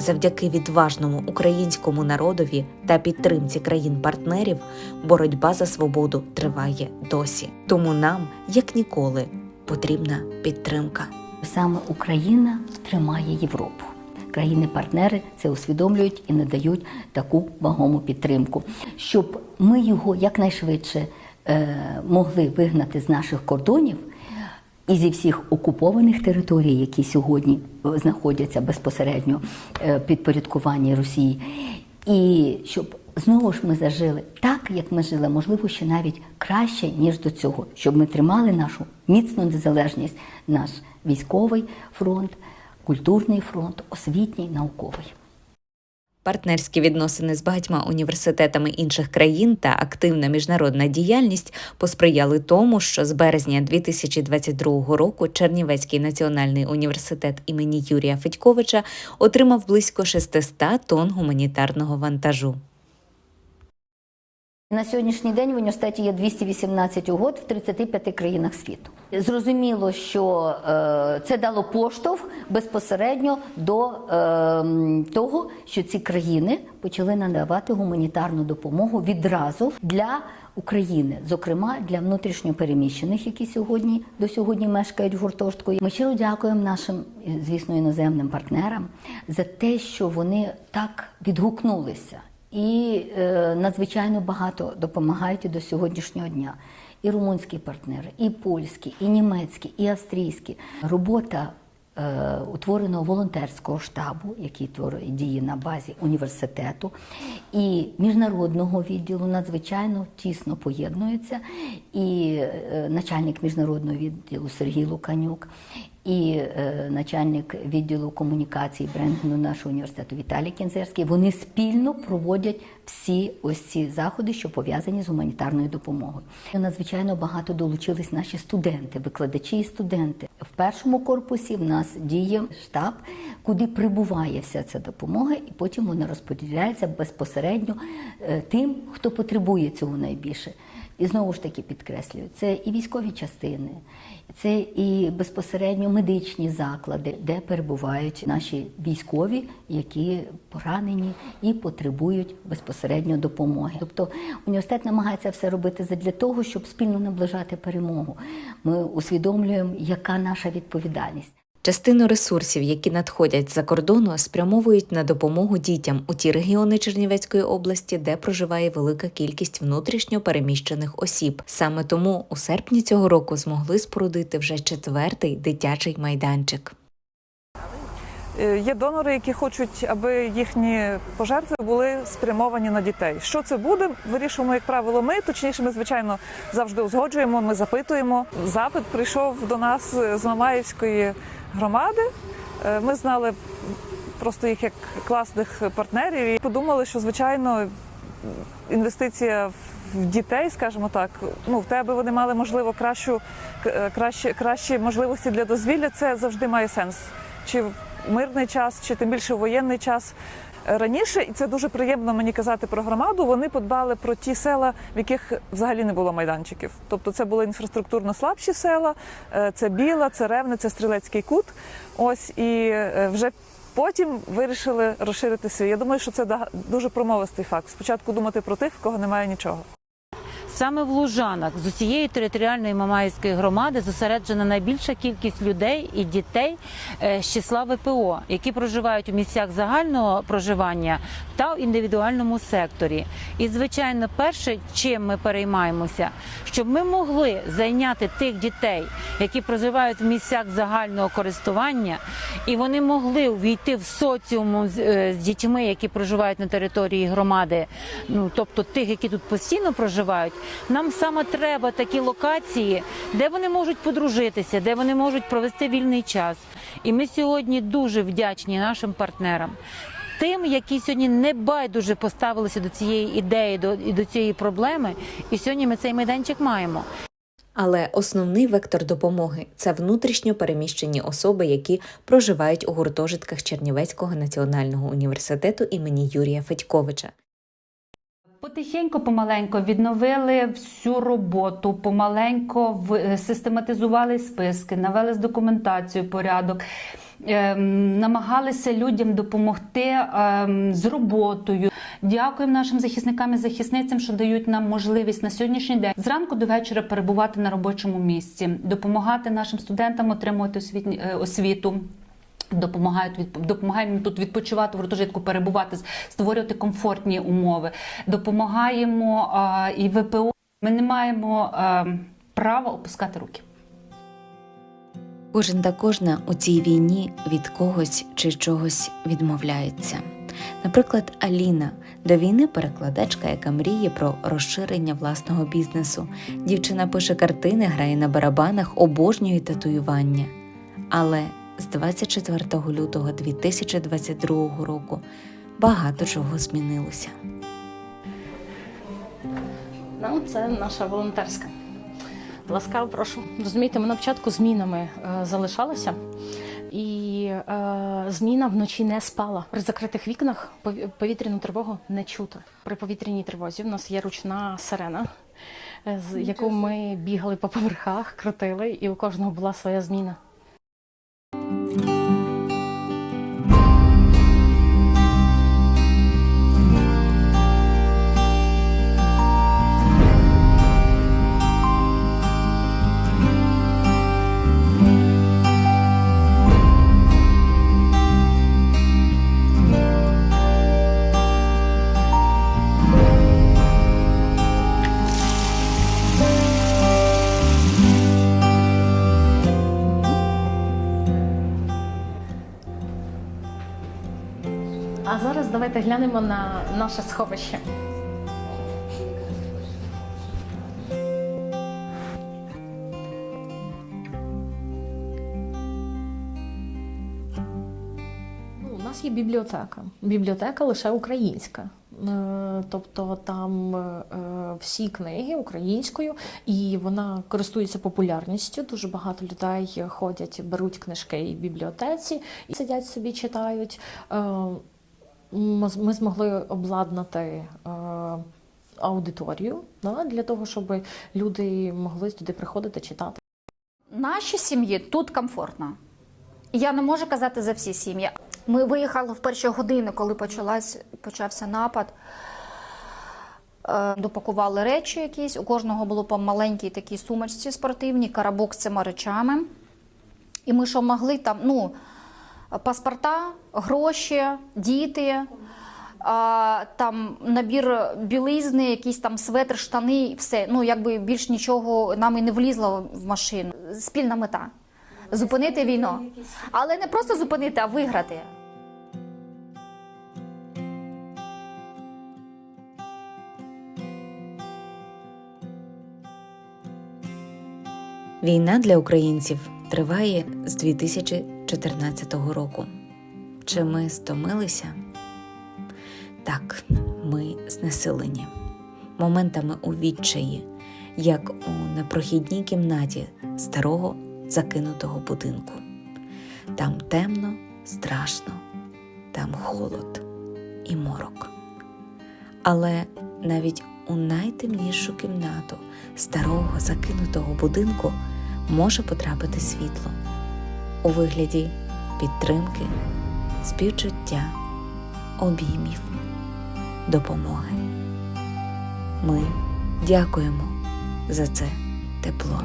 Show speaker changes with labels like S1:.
S1: Завдяки відважному українському народові та підтримці країн-партнерів боротьба за свободу триває досі. Тому нам, як ніколи, потрібна підтримка.
S2: Саме Україна тримає Європу. Країни-партнери це усвідомлюють і надають таку вагому підтримку, щоб ми його якнайшвидше е, могли вигнати з наших кордонів і зі всіх окупованих територій, які сьогодні е, знаходяться безпосередньо е, підпорядкуванні Росії, і щоб знову ж ми зажили так, як ми жили, можливо, ще навіть краще ніж до цього, щоб ми тримали нашу міцну незалежність, наш військовий фронт, культурний фронт, освітній, науковий.
S1: Партнерські відносини з багатьма університетами інших країн та активна міжнародна діяльність посприяли тому, що з березня 2022 року Чернівецький національний університет імені Юрія Федьковича отримав близько 600 тонн гуманітарного вантажу.
S2: На сьогоднішній день в університеті є 218 угод в 35 країнах світу. Зрозуміло, що е, це дало поштовх безпосередньо до е, того, що ці країни почали надавати гуманітарну допомогу відразу для України, зокрема для внутрішньопереміщених, які сьогодні до сьогодні мешкають в гуртожитку. Ми щиро дякуємо нашим, звісно, іноземним партнерам за те, що вони так відгукнулися і е, надзвичайно багато допомагають до сьогоднішнього дня. І румунські партнери, і польські, і німецькі, і австрійські. Робота е, утвореного волонтерського штабу, який творить діє на базі університету, і міжнародного відділу надзвичайно тісно поєднується. І е, начальник міжнародного відділу Сергій Луканюк, і е, начальник відділу комунікації Бренгену нашого університету Віталій Кінзерський. Вони спільно проводять всі ось ці заходи, що пов'язані з гуманітарною допомогою. Надзвичайно багато долучились наші студенти, викладачі і студенти. В першому корпусі в нас діє штаб, куди прибуває вся ця допомога, і потім вона розподіляється безпосередньо е, тим, хто потребує цього найбільше. І знову ж таки підкреслюю, це і військові частини, це і безпосередньо медичні заклади, де перебувають наші військові, які поранені і потребують безпосередньо допомоги. Тобто університет намагається все робити для того, щоб спільно наближати перемогу. Ми усвідомлюємо, яка наша відповідальність.
S1: Частину ресурсів, які надходять з-за кордону, спрямовують на допомогу дітям у ті регіони Чернівецької області, де проживає велика кількість внутрішньо переміщених осіб. Саме тому у серпні цього року змогли спорудити вже четвертий дитячий майданчик.
S3: Е, Є донори, які хочуть, аби їхні пожертви були спрямовані на дітей. Що це буде? Вирішуємо, як правило, ми. Точніше, ми звичайно завжди узгоджуємо. Ми запитуємо. Запит прийшов до нас з Мамаївської громади. Е, Ми знали просто їх як класних партнерів і подумали, що звичайно інвестиція в дітей, скажімо так, ну в тебе вони мали можливо кращу кращі, кращі можливості для дозвілля. Це завжди має сенс. Чи мирний час, чи тим більше воєнний час. Е, Раніше, і це дуже приємно мені казати про громаду. Вони подбали про ті села, в яких взагалі не було майданчиків. Тобто, це були інфраструктурно слабші села, е, це Біла, це Ревне, це Стрілецький кут. Ось і е, вже потім вирішили розширити свій. Я думаю, що це дуже промовистий факт. Спочатку думати про тих, в кого немає нічого.
S4: Саме в Лужанах з усієї територіальної Мамаївської громади зосереджена найбільша кількість людей і дітей е, з числа ВПО, які проживають у місцях загального проживання та в індивідуальному секторі. І, звичайно, перше, чим ми переймаємося, щоб ми могли зайняти тих дітей, які проживають в місцях загального користування, і вони могли увійти в соціум е, з дітьми, які проживають на території громади, ну тобто тих, які тут постійно проживають. Нам саме треба такі локації, де вони можуть подружитися, де вони можуть провести вільний час. І ми сьогодні дуже вдячні нашим партнерам. Тим, які сьогодні не байдуже поставилися до цієї ідеї, до і до цієї проблеми, і сьогодні ми цей майданчик маємо.
S1: Але основний вектор допомоги це внутрішньо переміщені особи, які проживають у гуртожитках Чернівецького національного університету імені Юрія Федьковича.
S5: Потихеньку, помаленько відновили всю роботу, помаленько е, систематизували списки, навели з документацією порядок. ем, Намагалися людям допомогти ем, з роботою. Дякуємо нашим захисникам і захисницям, що дають нам можливість на сьогоднішній день зранку до вечора перебувати на робочому місці, допомагати нашим студентам отримувати освітні- е, освіту. Допомагають від допомагаємо тут відпочивати в гуртожитку, перебувати, створювати комфортні умови. Допомагаємо а, і ВПО. Ми не маємо а, права опускати руки.
S1: Кожен та кожна у цій війні від когось чи чогось відмовляється. Наприклад, Аліна до війни перекладачка, яка мріє про розширення власного бізнесу. Дівчина пише картини, грає на барабанах, обожнює татуювання. Але з 24 лютого 2022 року багато чого змінилося.
S6: Ну, це наша волонтерська. Ласкаво прошу. Розумієте, ми на початку змінами е, залишалися, і е, зміна вночі не спала. При закритих вікнах пові- повітряну тривогу не чути. При повітряній тривозі в нас є ручна сирена, е, з яку ми бігали по поверхах, крутили, і у кожного була своя зміна. Давайте глянемо на наше сховище. Ну, У нас є бібліотека. Бібліотека лише українська. Е, Тобто там е, всі книги українською, і вона користується популярністю. Дуже багато людей ходять, беруть книжки і бібліотеці і сидять собі, читають. Ми змогли обладнати е, аудиторію для того, щоб люди могли туди приходити читати.
S7: Нашій сім'ї тут комфортно. Я не можу казати за всі сім'ї. Ми виїхали в перші години, коли почалась, почався напад. Е, Допакували речі якісь. У кожного було по маленькій такій сумочці спортивній, карабок з цими речами. І ми що могли там, ну, паспорта, гроші, діти, там набір білизни, якісь там светр, штани, і все. Ну, якби більш нічого нам і не влізло в машину. Спільна мета зупинити війну. Але не просто зупинити, а виграти.
S1: Війна для українців триває з 2014 року. Чи ми стомилися? Так, ми знесилені. Моментами у відчаї, як у непрохідній кімнаті старого закинутого будинку. Там темно, страшно, там холод і морок. Але навіть у найтемнішу кімнату старого закинутого будинку може потрапити світло у вигляді підтримки, співчуття, обіймів, допомоги. Ми дякуємо за це тепло.